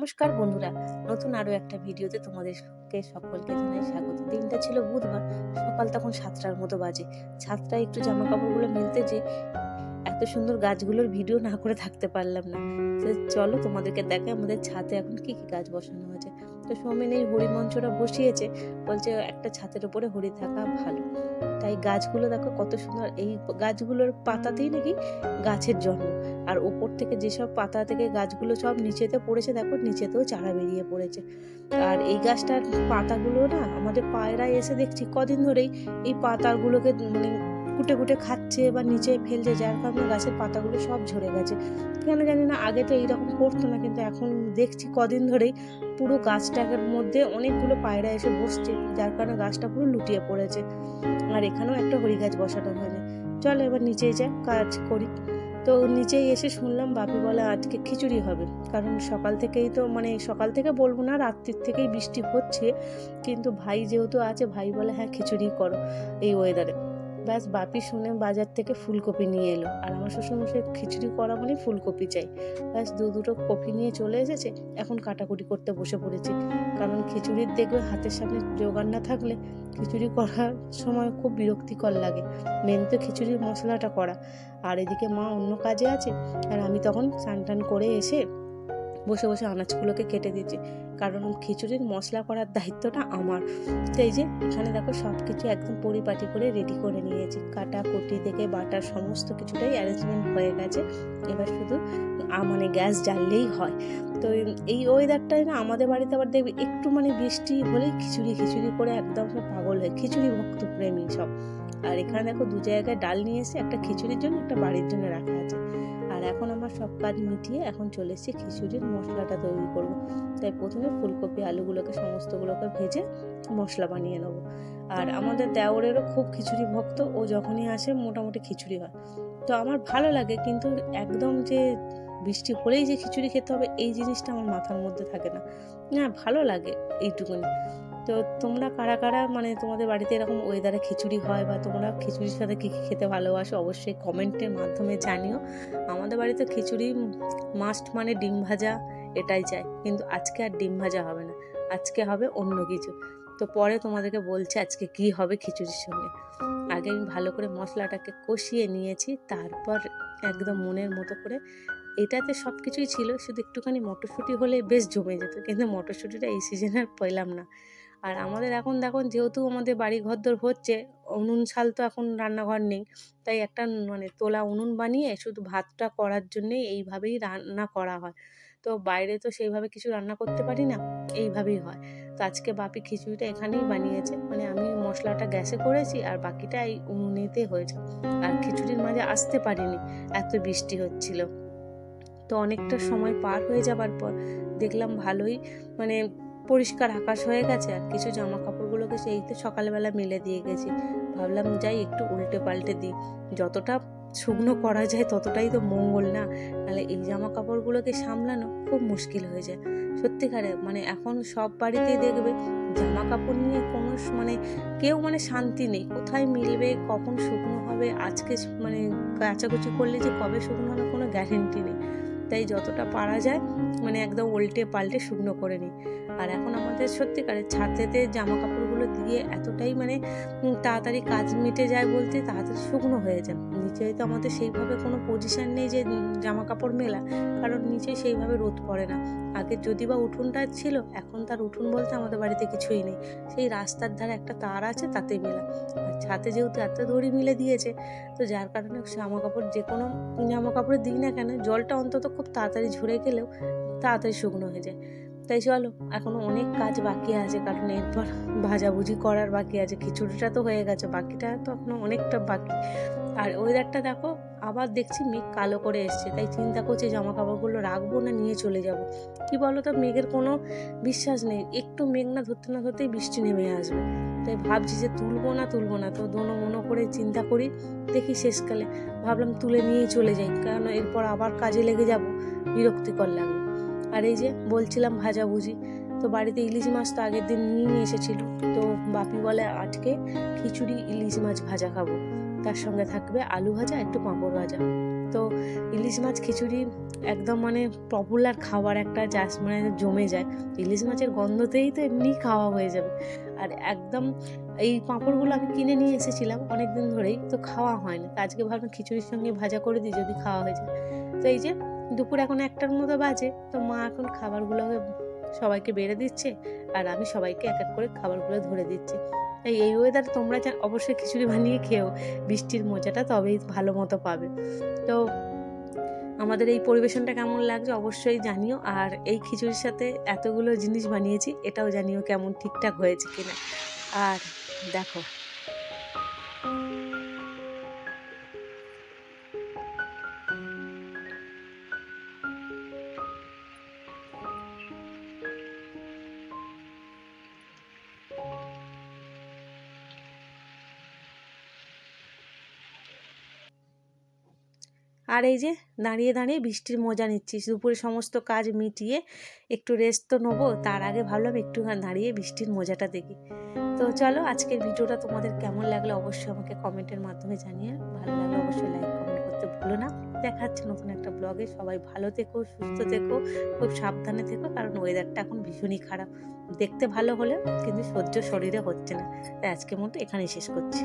নমস্কার বন্ধুরা, নতুন আরও একটা ভিডিওতে তোমাদেরকে সকলকে জানাই স্বাগত। দিনটা ছিল বুধবার, সকাল তখন সাতটার মতো বাজে। সাতটায় একটু জামা কাপড়গুলো মিলতে যে এত সুন্দর গাছগুলোর ভিডিও না করে থাকতে পারলাম না। চলো তোমাদেরকে দেখে আমাদের ছাদে এখন কি কি গাছ বসানো হয়েছে। তো সৌমেন এই হরি মঞ্চটা বসিয়েছে, বলছে একটা ছাদের উপরে হরি থাকা ভালো। তাই গাছগুলো দেখো কত সুন্দর, এই গাছগুলোর পাতাতেই নাকি গাছের জন্ম। আর ওপর থেকে যেসব পাতা থেকে গাছগুলো সব নিচেতে পড়েছে, দেখো নিচেতেও চারা বেরিয়ে পড়েছে। আর এই গাছটার পাতাগুলো না আমাদের পায়রা এসে দেখছি, কদিন ধরেই এই পাতাগুলোকে মানে কুটে কুটে খাচ্ছে বা নিচে ফেলছে, যার কারণে গাছের পাতাগুলো সব ঝরে গেছে। কেন জানি না, আগে তো এইরকম করতো না, কিন্তু এখন দেখছি কদিন ধরেই পুরো গাছটার মধ্যে অনেকগুলো পায়রা এসে বসছে, যার কারণে গাছটা পুরো লুটিয়ে পড়েছে। আর এখানেও একটা হরি গাছ বসানো হয়নি। চলো এবার নিচে যা কাজ করি। তো নিচেই এসে শুনলাম, বাপি বলে আজকে খিচুড়ি হবে। কারণ সকাল থেকেই তো মানে সকাল থেকে বলব না, রাত্রির থেকেই বৃষ্টি হচ্ছে। কিন্তু ভাই যেহেতু আছে, ভাই বলে হ্যাঁ খিচুড়ি করো এই ওয়েদারে ব্যাস বাপি শুনে বাজার থেকে ফুলকপি নিয়ে এলো। আর আমার শ্বশুরমশাই খিচুড়ি করা মানে ফুলকপি চাই। ব্যাস দু দুটো কপি নিয়ে চলে এসেছে, এখন কাটাকুটি করতে বসে পড়েছি। কারণ খিচুড়ির দেখবে হাতের সামনে জোগাড় না থাকলে খিচুড়ি করার সময় খুব বিরক্তিকর লাগে। মেন তো খিচুড়ির মশলাটা করা। আর এদিকে মা অন্য কাজে আছে, আর আমি তখন স্নান টান করে এসে বসে বসে আনাজগুলোকে কেটে দিচ্ছি কারণ খিচুড়ির মশলা করার দায়িত্বটা আমার। সেই যে, এখানে দেখো সব কিছু একদম পরিপাটি করে রেডি করে নিয়েছি। কাটা, কুটি থেকে বাটার সমস্ত কিছুটাই অ্যারেঞ্জমেন্ট হয়ে গেছে। এবার শুধু মানে গ্যাস জ্বাললেই হয়। তো এই ওয়েদারটাই না আমাদের বাড়িতে আবার দেখবে একটু মানে বৃষ্টি হলেই খিচুড়ি খিচুড়ি করে একদম সব পাগল হয়, খিচুড়ি ভক্ত প্রেমী সব। আর এখানে দেখো দু জায়গায় ডাল নিয়ে এসে একটা খিচুড়ির জন্য একটা বাড়ির জন্য রাখা আছে। আর এখন আমার সব কাজ মিটিয়ে এখন চলে এসেছি খিচুড়ির মশলাটা তৈরি করব। তাই প্রথমে ফুলকপি, আলুগুলোকে সমস্তগুলোকে ভেজে মশলা বানিয়ে নেব। আর আমাদের দেওরেরও খুব খিচুড়ি ভক্ত, ও যখনই আসে মোটামুটি খিচুড়ি হয়। তো আমার ভালো লাগে, কিন্তু একদম যে বৃষ্টি হলেই যে খিচুড়ি খেতে হবে, এই জিনিসটা আমার মাথার মধ্যে থাকে না। না, ভালো লাগে এইটুকুনি। তো তোমরা কারা কারা মানে তোমাদের বাড়িতে এরকম ওয়েদারে খিচুড়ি হয় বা তোমরা খিচুড়ির সাথে কী কী খেতে ভালোবাসো, অবশ্যই কমেন্টের মাধ্যমে জানিও। আমাদের বাড়িতে খিচুড়ি মাস্ট মানে ডিম ভাজা, এটাই চাই। কিন্তু আজকে আর ডিম ভাজা হবে না, আজকে হবে অন্য কিছু। তো পরে তোমাদেরকে বলছে আজকে কি হবে খিচুড়ির সঙ্গে। আগে আমি ভালো করে মশলাটাকে কষিয়ে নিয়েছি, তারপর একদম মনের মতো করে। এটাতে সব কিছুই ছিল, শুধু একটুখানি মটরশুঁটি হলে বেশ জমে যেত, কিন্তু মটরশুঁটিটা এই সিজনে আর পেলাম না। আর আমাদের এখন দেখুন যেহেতু আমাদের বাড়ি ঘরদোর হচ্ছে, উনুন শাল তো এখন রান্নাঘর নেই। তাই একটা মানে তোলা উনুন বানিয়ে শুধু ভাতটা করার জন্যেই এইভাবেই রান্না করা হয়। তো বাইরে তো সেইভাবে কিছু রান্না করতে পারি না, এইভাবেই হয়। তো আজকে বাপি খিচুড়িটা এখানেই বানিয়েছে। মানে আমি মশলাটা গ্যাসে করেছি আর বাকিটা এই উনুনেতে হয়েছে। আর খিচুড়ির মাঝে আসতে পারিনি, এত বৃষ্টি হচ্ছিল। তো অনেকটা সময় পার হয়ে যাবার পর দেখলাম ভালোই মানে পরিষ্কার আকাশ হয়ে গেছে আর কিছু জামা কাপড়গুলোকে সেই তো সকালবেলা মেলে দিয়ে গেছি। ভাবলাম যাই একটু উল্টে পাল্টে দিই। যতটা শুকনো করা যায় ততটাই তো মঙ্গল না। তাহলে এই জামা কাপড়গুলোকে সামলানো খুব মুশকিল হয়ে যায়। সত্যিকারে মানে এখন সব বাড়িতেই দেখবে জামা কাপড় নিয়ে কোনো মানে কেউ মানে শান্তি নেই। কোথায় মিলবে, কখন শুকনো হবে, আজকে মানে কাচাকুচি করলে যে কবে শুকনো হবে কোনো গ্যারেন্টি নেই। তাই যতটা পারা যায় মানে একদম উল্টে পাল্টে শুকনো করে নিই। আর এখন আমাদের সত্যিকারের ছাদেতে জামা কাপড়গুলো দিয়ে এতটাই মানে তাড়াতাড়ি কাজ মিটে যায় বলতে তাড়াতাড়ি শুকনো হয়ে যায়। নিচে তো আমাদের সেইভাবে কোনো পজিশন নেই যে জামা কাপড় মেলা, কারণ নিচে সেইভাবে রোদ পড়ে না। আগে যদি বা উঠোনটা ছিল, এখন তার উঠোন বলতে আমাদের বাড়িতে কিছুই নেই। সেই রাস্তার ধারে একটা তার আছে, তাতে মেলা। আর ছাদে যেহেতু এত দড়ি মিলে দিয়েছে, তো যার কারণে জামা কাপড় যে কোনো জামা কাপড় দিই না কেন, জলটা অন্তত খুব তাড়াতাড়ি ঝরে গেলেও তাড়াতাড়ি শুকনো হয়ে যায়। তাই চলো, এখনও অনেক কাজ বাকি আছে, কারণ এরপর ভাজাভুজি করার বাকি আছে, খিচুড়িটা তো হয়ে গেছে, বাকিটা তো এখনও অনেকটা বাকি। আর ওয়েদারটা দেখো, আবার দেখছি মেঘ কালো করে এসছে, তাই চিন্তা করছি জামা কাপড়গুলো রাখব না, নিয়ে চলে যাব। কি বলো তো মেঘের কোনো বিশ্বাস নেই, একটু মেঘ না ধরতে না ধরতেই বৃষ্টি নেমে আসবে। তাই ভাবছি যে তুলবো না তুলবো না, তো দোনো মনো করে চিন্তা করি, দেখি শেষকালে। ভাবলাম তুলে নিয়েই চলে যাই কারণ এরপর আবার কাজে লেগে যাব, বিরক্তিকর লাগবে। আর এই যে বলছিলাম ভাজাভুজি তো বাড়িতে ইলিশ মাছ তো আগের দিন নিয়ে এসেছিল। তো বাপি বলে, আজকে খিচুড়ি ইলিশ মাছ ভাজা খাব। তার সঙ্গে থাকবে আলু ভাজা, একটু পাঁপড় ভাজা। তো ইলিশ মাছ খিচুড়ি একদম মানে পপুলার খাবার একটা জাস্ট মানে জমে যায়। ইলিশ মাছের গন্ধতেই তো এমনি খাওয়া হয়ে যাবে। আর একদম এই পাঁপড়গুলো আমি কিনে নিয়ে এসেছিলাম অনেক দিন ধরেই, তো খাওয়া হয় না তো আজকে ভাবলাম খিচুড়ির সঙ্গে ভাজা করে দিই, যদি খাওয়া হয়ে যায়। তো এই যে দুপুর এখন একটার মতো বাজে, তো মা এখন খাবারগুলো সবাইকে বেড়ে দিচ্ছে, আর আমি সবাইকে এক এক করে খাবারগুলো ধরে দিচ্ছি। তাই এই ওয়েদার তোমরা অবশ্যই খিচুড়ি বানিয়ে খেও, বৃষ্টির মজাটা তবেই ভালো মতো পাবে। তো আমাদের এই পরিবেশনটা কেমন লাগছে অবশ্যই জানিও, আর এই খিচুড়ির সাথে এতগুলো জিনিস বানিয়েছি, এটাও জানিও কেমন ঠিকঠাক হয়েছে কিনা। আর দেখো আর এই যে দাঁড়িয়ে দাঁড়িয়ে বৃষ্টির মজা নিচ্ছি। দুপুরে সমস্ত কাজ মিটিয়ে একটু রেস্ট তো নেব, তার আগে ভাবলাম একটু দাঁড়িয়ে বৃষ্টির মজাটা দেখি। তো চলো আজকের ভিডিওটা তোমাদের কেমন লাগল অবশ্যই আমাকে কমেন্টের মাধ্যমে জানিয়ে, ভালো লাগলে অবশ্যই লাইক কমেন্ট করতে ভুলো না। দেখা নতুন একটা ব্লগে সবাই ভালো থেকো, সুস্থ থেকো, খুব সাবধানে থেকো, কারণ ওয়েদারটা এখন ভীষণই খারাপ। দেখতে ভালো হলেও কিন্তু সহ্য শরীরে হচ্ছে না। তাই আজকের মতো এখানেই শেষ করছি।